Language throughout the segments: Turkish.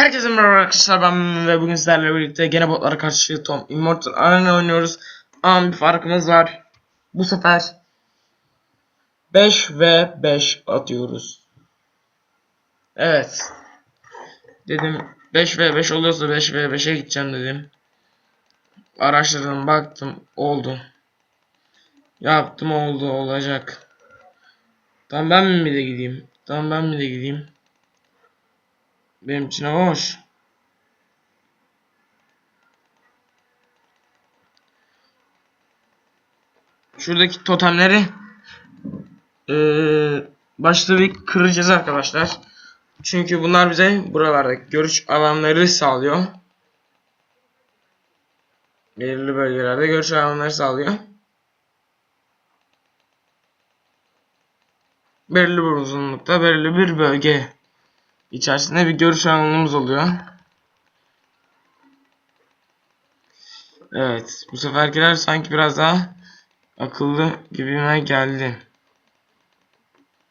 Herkese merhaba arkadaşlar ben ve bugün sizlerle birlikte gene botlara karşı Tom Immortal Arena oynuyoruz. Ama bir farkımız var. Bu sefer 5 ve 5 atıyoruz. Evet. Dedim 5 ve 5 oluyorsa 5 ve 5'e gideceğim dedim. Araştırdım baktım oldu. Yaptım oldu olacak. Tamam ben mi de gideyim? Tamam ben mi de gideyim? Benim için hoş. Şuradaki totemleri eee başta bir kıracağız arkadaşlar. Çünkü bunlar bize buralarda görüş alanları sağlıyor. Belirli bölgelerde görüş alanları sağlıyor. Belirli bir uzunlukta belirli bir bölge içerisinde bir görüş alanımız oluyor. Evet, bu seferkiler sanki biraz daha akıllı gibime geldi.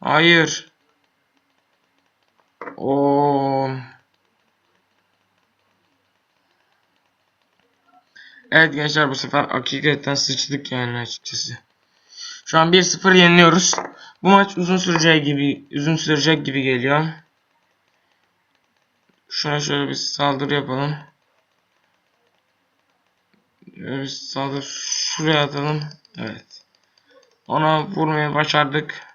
Hayır. O. Evet gençler bu sefer hakikaten sıçtık yani açıkçası. Şu an 1-0 yeniliyoruz. Bu maç uzun süreceği gibi uzun sürecek gibi geliyor. Şuna şöyle bir saldırı yapalım. Bir saldırı şuraya atalım. Evet. Ona vurmayı başardık.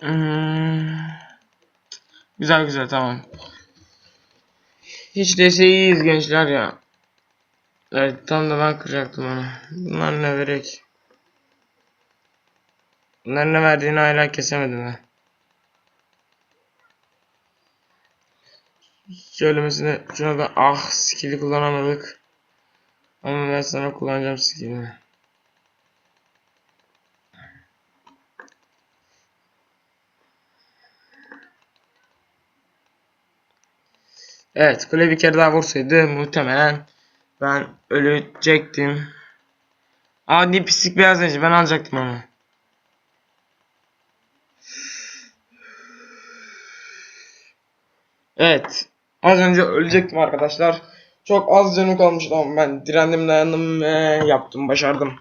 Hmm. Güzel güzel tamam. Hiç değilse iyiyiz gençler ya. Evet tam da ben kıracaktım onu. Bunlar ne verek? Bunlar ne verdiğini hala kesemedim ben. Söylemesine şuna da ah skill'i kullanamadık. Ama ben sana kullanacağım skill'ini. Evet kule bir kere daha vursaydı muhtemelen ben ölecektim. Adi pislik beyaz neci ben alacaktım onu. Evet. Az önce ölecektim arkadaşlar. Çok az canım kalmıştı ama ben direndim dayandım ve yaptım başardım.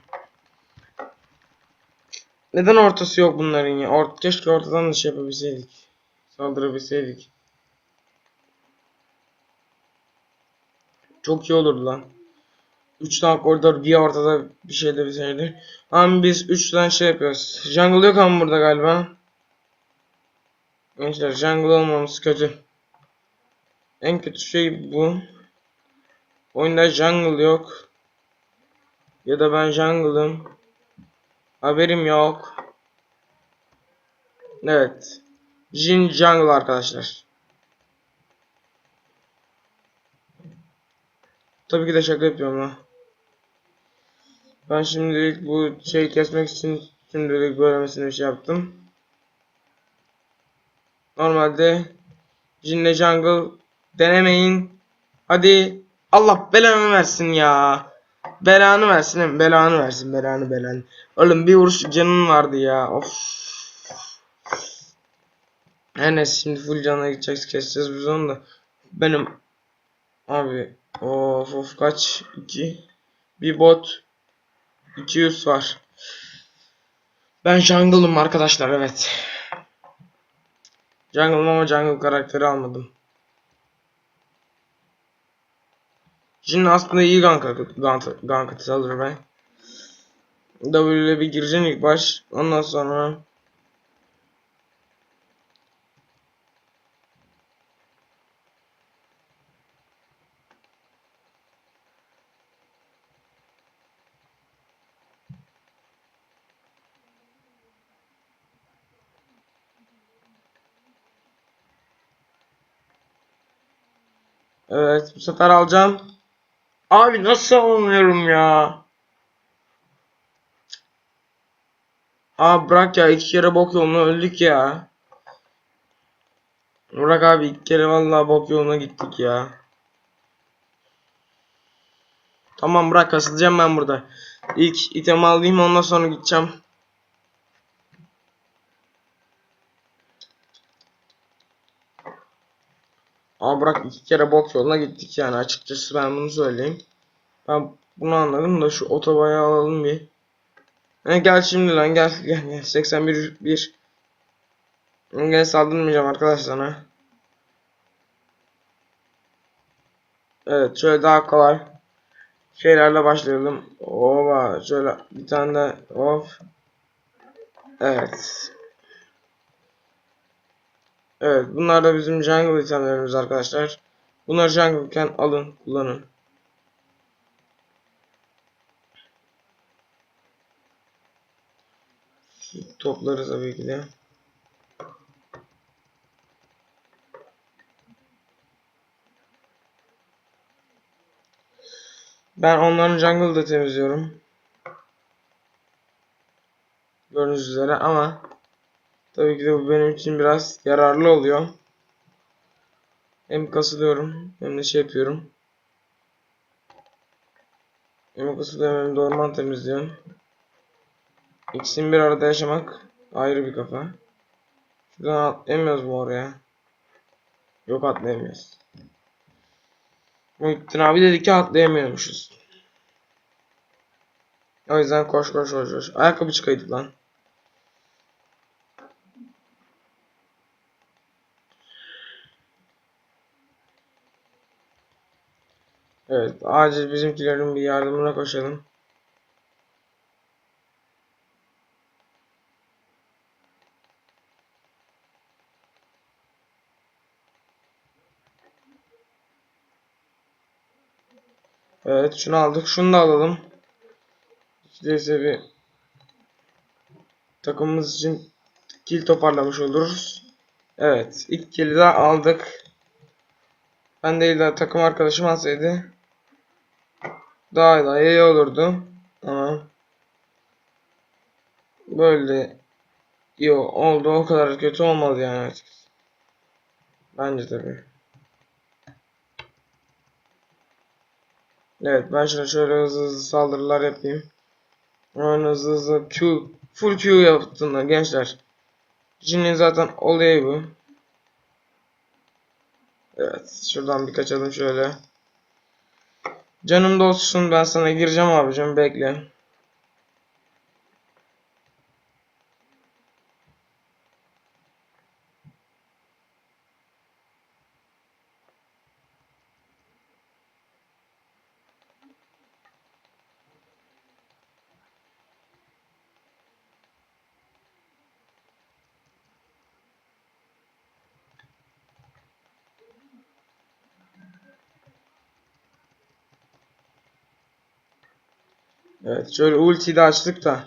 Neden ortası yok bunların ya? Ort keşke ortadan da şey yapabilseydik. Saldırabilseydik. Çok iyi olurdu lan. 3 tane koridor bir ortada bir şey de bilseydi. Ama biz 3 tane şey yapıyoruz. Jungle yok ama burada galiba. Gençler jungle olmamız kötü. En kötü şey bu. Oyunda jungle yok. Ya da ben jungle'ım. Haberim yok. Evet. Jin jungle arkadaşlar. Tabii ki de şaka yapıyorum ha. Ben şimdilik bu şeyi kesmek için şimdilik böylemesine bir şey yaptım. Normalde Jin'le jungle denemeyin. Hadi Allah belanı versin ya. Belanı versin, belanı versin, belanı belanı. Oğlum bir vuruş canın vardı ya. Of. Her neyse şimdi full canına gideceğiz keseceğiz biz onu da. Benim abi of of kaç 2 bir bot 200 var. Ben jungle'ım arkadaşlar evet. Jungle'ım ama jungle karakteri almadım. Jin aslında iyi gank gank gank atı alır ben. W'ye bir gireceğim ilk baş. Ondan sonra Evet bu sefer alacağım. Abi nasıl almıyorum ya? Abi bırak ya iki kere bok yoluna öldük ya. Bırak abi iki kere vallahi bok yoluna gittik ya. Tamam bırak kasılacağım ben burada. İlk item alayım ondan sonra gideceğim. Ama bırak iki kere bok yoluna gittik yani açıkçası ben bunu söyleyeyim. Ben bunu anladım da şu otobayı alalım bir. He, gel şimdi lan gel gel gel 81 1 Gel saldırmayacağım arkadaş sana. Evet şöyle daha kolay şeylerle başlayalım. Oba şöyle bir tane de of. Evet. Evet bunlar da bizim jungle itemlerimiz arkadaşlar. Bunları jungle'ken alın kullanın. Şu Topları tabii ki de. Ben onların jungle'ı da temizliyorum. Gördüğünüz üzere ama tabii ki de bu benim için biraz yararlı oluyor. Hem kasılıyorum hem de şey yapıyorum. Hem kasılıyorum hem de orman temizliyorum. İkisini bir arada yaşamak ayrı bir kafa. Şuradan atlayamıyoruz mu oraya? Yok atlayamıyoruz. Muhittin abi dedi ki atlayamıyormuşuz. O yüzden koş koş koş koş. Ayakkabı çıkaydı lan. Evet, acil bizimkilerin bir yardımına koşalım. Evet, şunu aldık. Şunu da alalım. İşte bir takımımız için kill toparlamış oluruz. Evet, ilk kill'i de aldık. Ben değil de takım arkadaşım alsaydı daha da iyi olurdu. Ama böyle iyi oldu. O kadar kötü olmadı yani açıkçası. Bence tabii. Evet ben şöyle şöyle hızlı hızlı saldırılar yapayım. Hemen hızlı hızlı Q, full Q yaptınlar gençler. Jin'in zaten olayı bu. Evet şuradan bir kaçalım şöyle. Canım dostum ben sana gireceğim abicim bekle. Evet şöyle ultiyi de açtık da.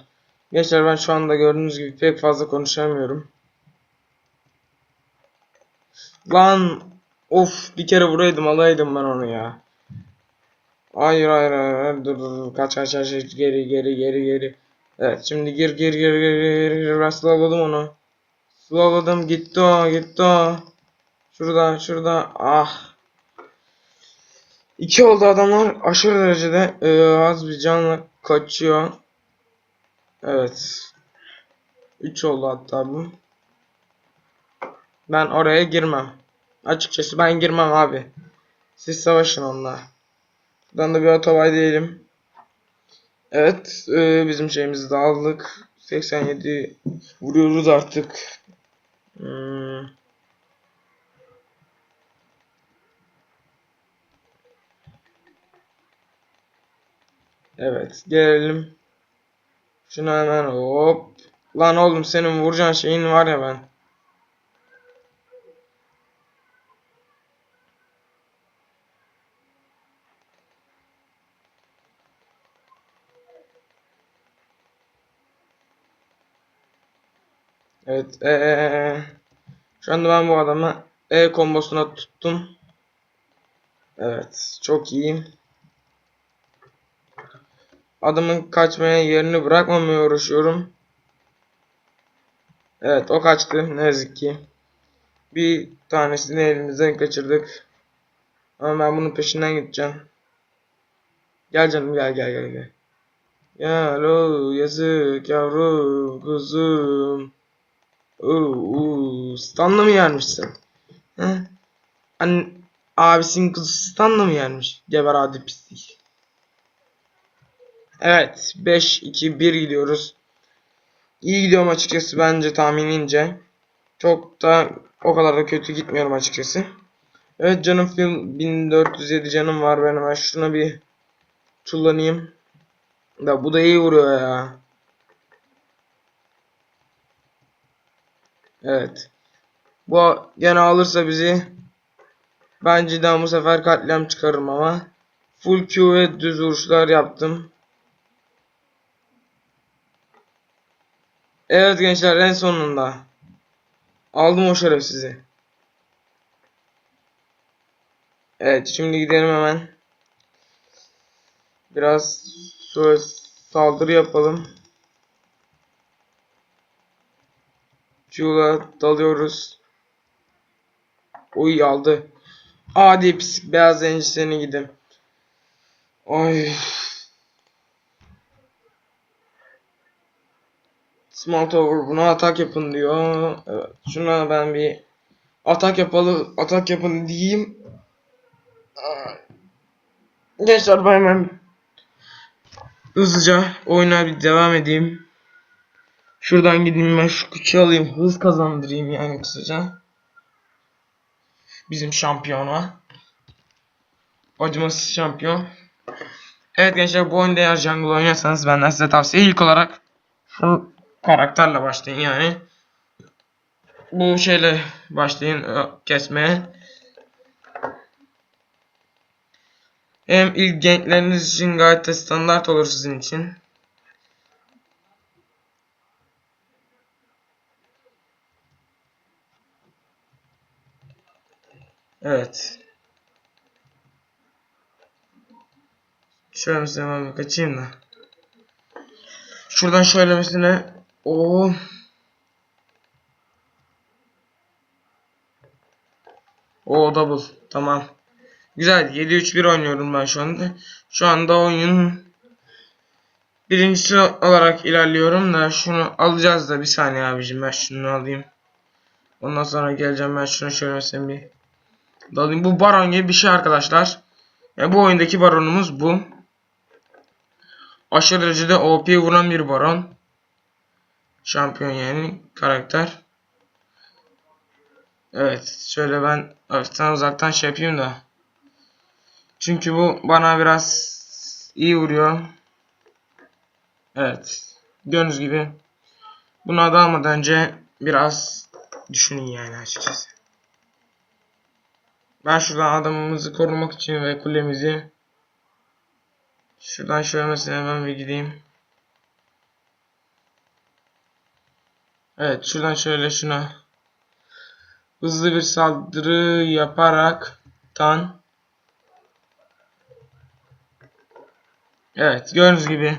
Gençler ben şu anda gördüğünüz gibi pek fazla konuşamıyorum. Lan of bir kere vuraydım alaydım ben onu ya. Hayır hayır hayır, dur dur dur kaç kaç kaç. geri geri geri geri. Evet şimdi gir gir gir gir gir gir ben slowladım onu. Slowladım gitti o gitti o. Şurada şurada ah. İki oldu adamlar aşırı derecede e, az bir canla kaçıyor. Evet. 3 oldu hatta bu. Ben oraya girmem. Açıkçası ben girmem abi. Siz savaşın onunla. Buradan da bir otobay diyelim. Evet. E, bizim şeyimizi de aldık. 87 vuruyoruz artık. Hmm. Evet. Gelelim. Şunu hemen hop. Lan oğlum senin vuracağın şeyin var ya ben. Evet. Ee, şu anda ben bu adamı E kombosuna tuttum. Evet. Çok iyiyim. Adamın kaçmaya yerini bırakmamaya uğraşıyorum. Evet o kaçtı ne yazık ki. Bir tanesini elimizden kaçırdık. Ama ben bunun peşinden gideceğim. Gel canım gel gel gel gel. Gel o yazık yavrum kuzum. Uuu stunla mı yermişsin? He? An abisinin kızısından mı gelmiş? Geber adi pislik. Evet 5-2-1 gidiyoruz. İyi gidiyorum açıkçası bence tahminince. Çok da o kadar da kötü gitmiyorum açıkçası. Evet canım film 1407 canım var ben hemen şuna bir kullanayım. Da bu da iyi vuruyor ya. Evet. Bu gene alırsa bizi ben cidden bu sefer katliam çıkarırım ama full Q ve düz vuruşlar yaptım. Evet gençler en sonunda aldım o şerefsizi. Evet şimdi gidelim hemen. Biraz şöyle saldırı yapalım. Q'la dalıyoruz. Uy aldı. Adi pis beyaz zenci seni gidim. Ay. Small Tower buna atak yapın diyor. Evet, şuna ben bir atak yapalı atak yapın diyeyim. Gençler ben hemen hızlıca oyuna bir devam edeyim. Şuradan gideyim ben şu küçüğü alayım. Hız kazandırayım yani kısaca. Bizim şampiyona. Acımasız şampiyon. Evet gençler bu oyunda eğer jungle oynuyorsanız benden size tavsiye ilk olarak şu karakterle başlayın yani. Bu şeyle başlayın kesmeye. Hem ilk gankleriniz için gayet de standart olur sizin için. Evet. Şöyle mesela kaçayım da. Şuradan şöyle mesela o O double. Tamam. Güzel. 7-3-1 oynuyorum ben şu anda. Şu anda oyunun birincisi olarak ilerliyorum da şunu alacağız da bir saniye abicim ben şunu alayım. Ondan sonra geleceğim ben şunu şöyle mesela bir dalayım. Bu baron gibi bir şey arkadaşlar. Ya bu oyundaki baronumuz bu. Aşırı derecede OP vuran bir baron. Şampiyon yani karakter. Evet şöyle ben hafiften uzaktan şey yapayım da. Çünkü bu bana biraz iyi vuruyor. Evet. Gördüğünüz gibi bunu da almadan önce biraz düşünün yani açıkçası. Ben şuradan adamımızı korumak için ve kulemizi şuradan şöyle mesela hemen bir gideyim. Evet şuradan şöyle şuna hızlı bir saldırı yaparak tan Evet gördüğünüz gibi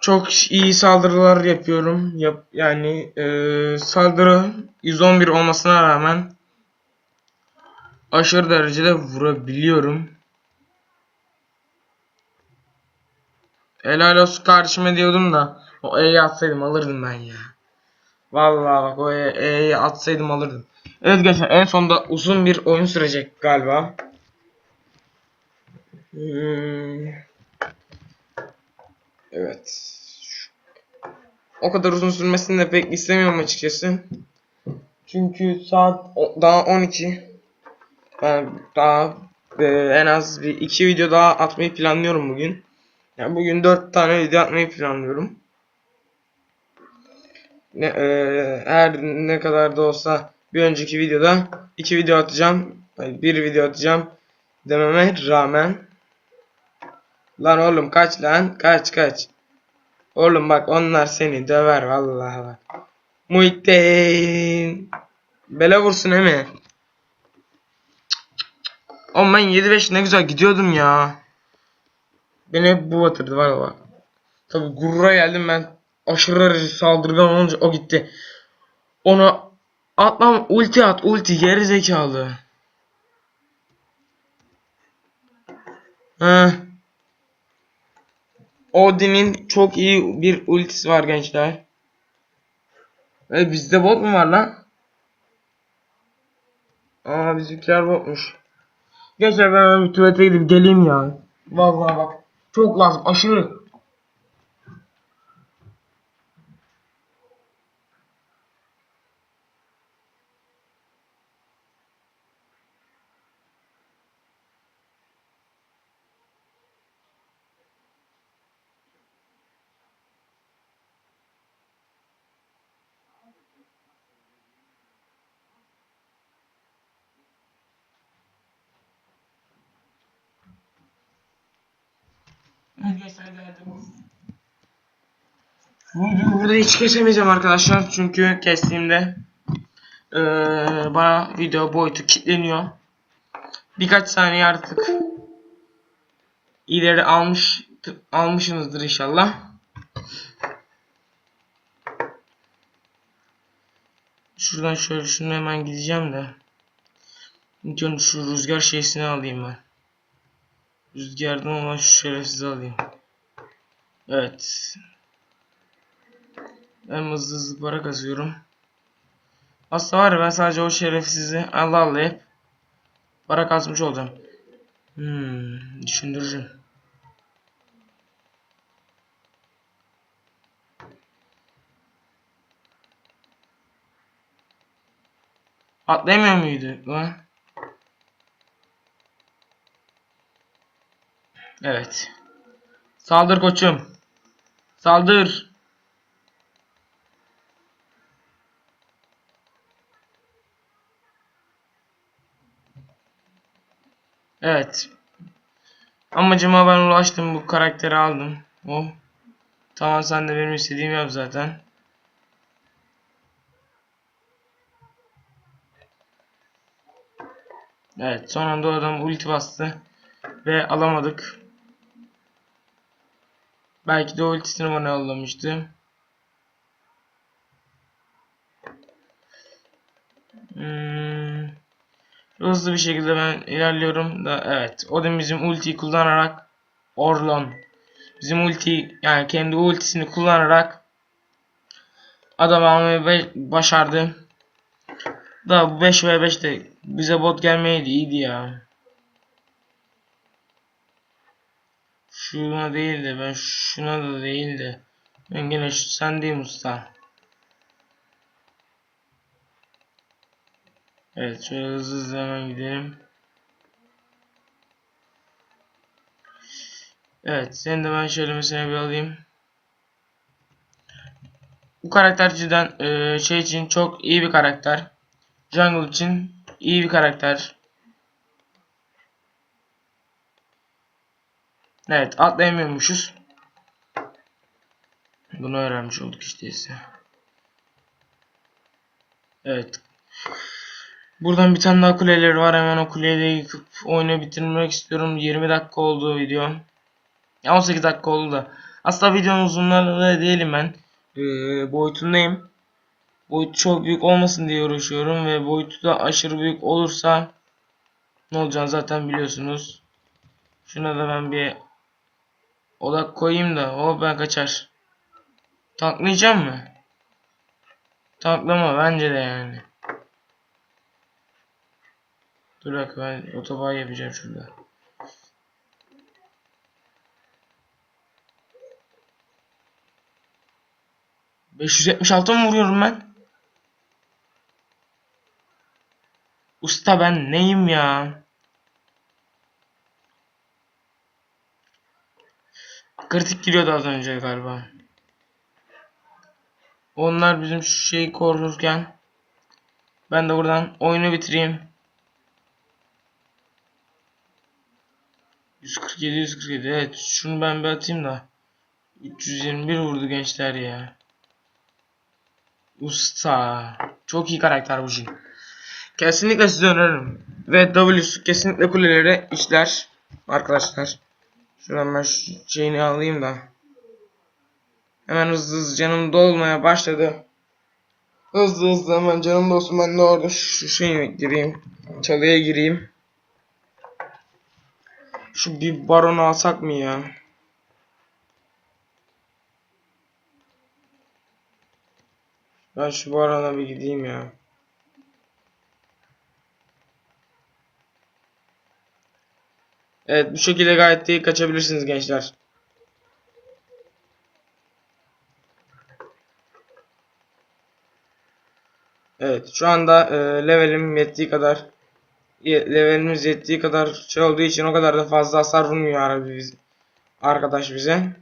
çok iyi saldırılar yapıyorum. Yap, yani e, saldırı 111 olmasına rağmen aşırı derecede vurabiliyorum. Helal olsun kardeşime diyordum da o E'yi atsaydım alırdım ben ya. Vallahi bak o E'yi atsaydım alırdım. Evet gençler en sonunda uzun bir oyun sürecek galiba. Hmm. Evet. O kadar uzun sürmesini de pek istemiyorum açıkçası. Çünkü saat daha 12. Ben daha e, en az bir iki video daha atmayı planlıyorum bugün. Yani bugün 4 tane video atmayı planlıyorum. Ne, e, her ne kadar da olsa bir önceki videoda iki video atacağım. Bir video atacağım dememe rağmen. Lan oğlum kaç lan kaç kaç. Oğlum bak onlar seni döver vallahi bak. Muhittin. Bele vursun he mi? Oğlum ben 7-5 ne güzel gidiyordum ya. Beni hep bu batırdı var bak. Tabi gurura geldim ben. Aşırı saldırgan olunca o gitti. Ona atmam ulti at ulti geri zekalı. Heh. Odin'in çok iyi bir ultisi var gençler. Ve bizde bot mu var lan? Aa bizimkiler botmuş. Gençler ben bir tuvalete gidip geleyim ya. Vallahi bak. Çok lazım aşırı. Arkadaşlar burada hiç kesemeyeceğim arkadaşlar çünkü kestiğimde eee bana video boyutu kilitleniyor. Birkaç saniye artık ileri almış almışsınızdır inşallah. Şuradan şöyle şunu hemen gideceğim de. Önce şu rüzgar şeysini alayım ben. Rüzgardan olan şu şerefsizi alayım. Evet. Ben hızlı hızlı para kazıyorum. Aslında var ya ben sadece o şerefsizi Allah Allah hep para kasmış olacağım. Hmm, düşündürücü. Atlayamıyor muydu lan? Evet. Saldır koçum. Saldır. Evet. Amacıma ben ulaştım. Bu karakteri aldım. Oh. Tamam sen de benim istediğimi yap zaten. Evet. Son anda adam ulti bastı. Ve alamadık. Belki de ultisini bana yollamıştı. Hmm. Hızlı bir şekilde ben ilerliyorum da evet. O da bizim ultiyi kullanarak Orlon bizim ulti yani kendi ultisini kullanarak adam almayı başardı. Da bu 5 ve 5 de bize bot gelmeydi iyiydi ya. Şuna değil de ben şuna da değil de ben gene şu sendeyim usta. Evet şöyle hızlı hızlı hemen gidelim. Evet seni de ben şöyle mesela bir alayım. Bu karakter cidden şey için çok iyi bir karakter. Jungle için iyi bir karakter. Evet atlayamıyormuşuz. Bunu öğrenmiş olduk işte ise. Evet. Buradan bir tane daha kuleleri var. Hemen o kuleyle yıkıp oyunu bitirmek istiyorum. 20 dakika oldu video. 18 dakika oldu da. Aslında videonun uzunluğunda değilim ben. Ee, boyutundayım. Boyut çok büyük olmasın diye uğraşıyorum ve boyutu da aşırı büyük olursa ne olacağını zaten biliyorsunuz. Şuna da ben bir odak koyayım da o ben kaçar. Tanklayacağım mı? Tanklama bence de yani. Dur bak ben otoban yapacağım şurada. ...576 mı vuruyorum ben? Usta ben neyim ya? Kritik giriyordu az önce galiba. Onlar bizim şu şeyi korurken ben de buradan oyunu bitireyim. 147 147 evet şunu ben bir atayım da 321 vurdu gençler ya. Usta. Çok iyi karakter bu Jin. Kesinlikle size öneririm. Ve W kesinlikle kulelere işler. Arkadaşlar. Şuradan ben şu şeyini alayım da. Hemen hızlı hızlı canım dolmaya başladı. Hızlı hızlı hemen canım dolsun ben de orada şu şeyi gireyim. Çalıya gireyim. Şu bir baron alsak mı ya? Ben şu barona bir gideyim ya. Evet bu şekilde gayet iyi kaçabilirsiniz gençler. Evet şu anda e, levelim yettiği kadar levelimiz yettiği kadar şey olduğu için o kadar da fazla hasar vurmuyor abi biz, arkadaş bize.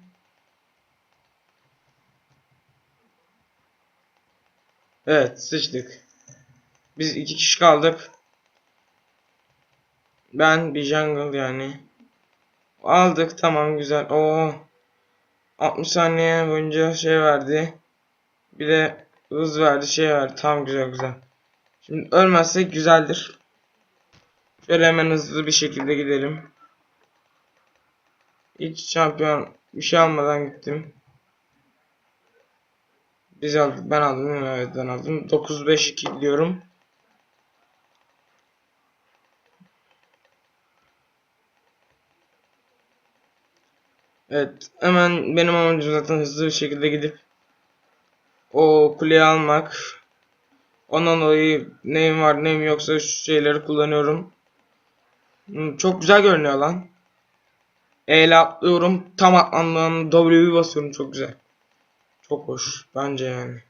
Evet sıçtık. Biz iki kişi kaldık. Ben bir jungle yani. Aldık tamam güzel. Oo. 60 saniye boyunca şey verdi. Bir de hız verdi şey verdi. Tamam güzel güzel. Şimdi ölmezsek güzeldir. Şöyle hemen hızlı bir şekilde gidelim. Hiç şampiyon bir şey almadan gittim. Biz aldık. Ben aldım? Evet ben aldım. 9-5-2 gidiyorum. Evet. Hemen benim amacım zaten hızlı bir şekilde gidip o kuleyi almak. Ondan dolayı neyim var neyim yoksa şu şeyleri kullanıyorum. Hmm, Çok güzel görünüyor lan. E ile atlıyorum. Tam atlandığım W'yi basıyorum. Çok güzel. Çok hoş. Bence yani.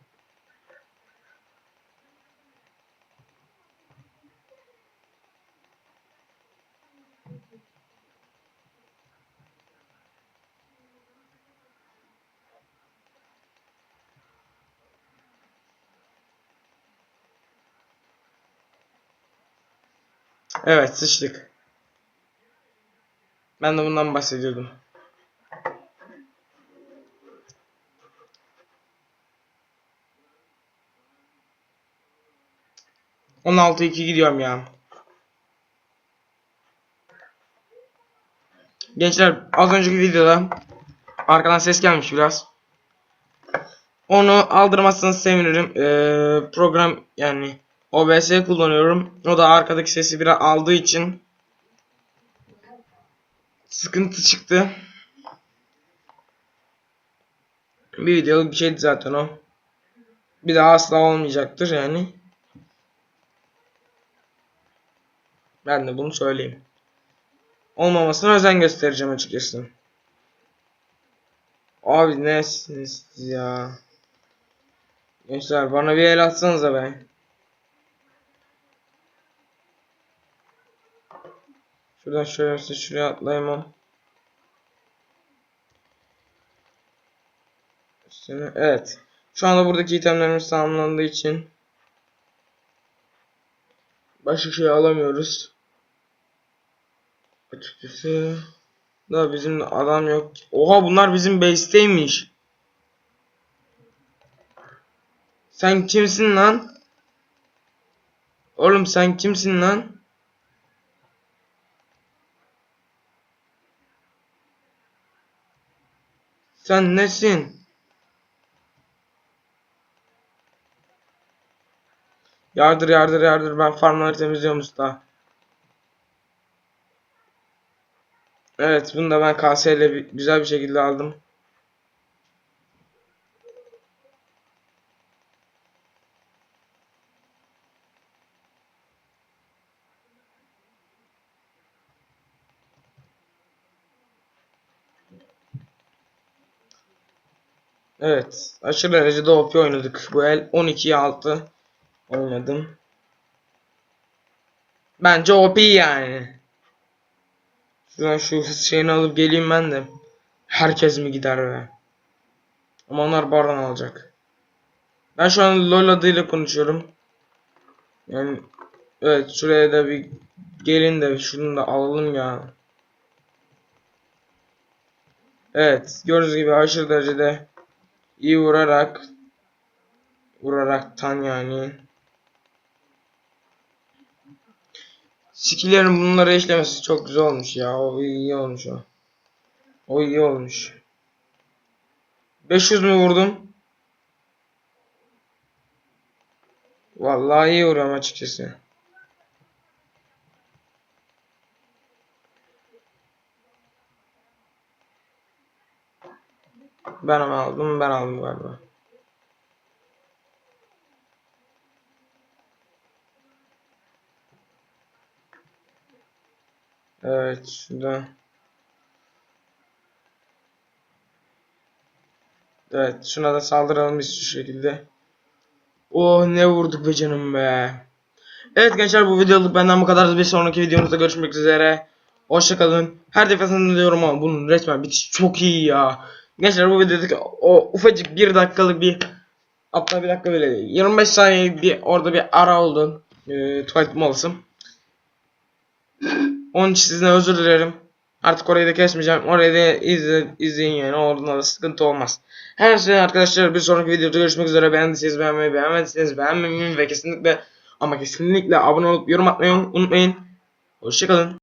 Evet sıçtık. Ben de bundan bahsediyordum. On altı iki gidiyorum ya. Gençler az önceki videoda arkadan ses gelmiş biraz. Onu aldırmazsanız sevinirim. Ee, program yani OBS kullanıyorum. O da arkadaki sesi biraz aldığı için sıkıntı çıktı. Bir videoluk bir şeydi zaten o. Bir daha asla olmayacaktır yani. Ben de bunu söyleyeyim. Olmamasına özen göstereceğim açıkçası. Abi nesiniz ya? Gençler bana bir el atsanıza be. Şuradan şöyle şuraya atlayamam. Üstüne, evet. Şu anda buradaki itemlerimiz tamamlandığı için başka şey alamıyoruz. Açıkçası da bizim adam yok. Oha bunlar bizim base'teymiş. Sen kimsin lan? Oğlum sen kimsin lan? Sen nesin? Yardır yardır yardır ben farmları temizliyorum usta. Evet bunu da ben kaseyle güzel bir şekilde aldım. Evet. Aşırı derecede OP oynadık. Bu el 12'ye 6 oynadım. Bence OP yani. Şuradan şu şeyini alıp geleyim ben de. Herkes mi gider be? Ama onlar bardan alacak. Ben şu an LoL adıyla konuşuyorum. Yani evet şuraya da bir gelin de şunu da alalım ya. Evet gördüğünüz gibi aşırı derecede iyi vurarak vuraraktan yani skillerin bunlara işlemesi çok güzel olmuş ya. O iyi olmuş o. O iyi olmuş. 500 mü vurdum? Vallahi iyi vuruyorum açıkçası. Ben ama aldım, ben aldım galiba. Evet şurada. Evet şuna da saldıralım biz şu şekilde. Oh ne vurduk be canım be. Evet gençler bu videoluk benden bu kadar. Bir sonraki videomuzda görüşmek üzere. Hoşçakalın. Her defasında diyorum ama bunun resmen bitiş çok iyi ya. Gençler bu videodaki o ufacık bir dakikalık bir hatta bir dakika bile değil. 25 saniye bir orada bir ara oldu. Ee, tuvalet molası. Onun için sizden özür dilerim. Artık orayı da kesmeyeceğim. Orayı da izle, izleyin yani. Orada da sıkıntı olmaz. Her şey arkadaşlar bir sonraki videoda görüşmek üzere. Beğendiyseniz beğenmeyi, beğenmediyseniz beğenmemeyi ve kesinlikle ama kesinlikle abone olup yorum atmayı unutmayın. Hoşçakalın.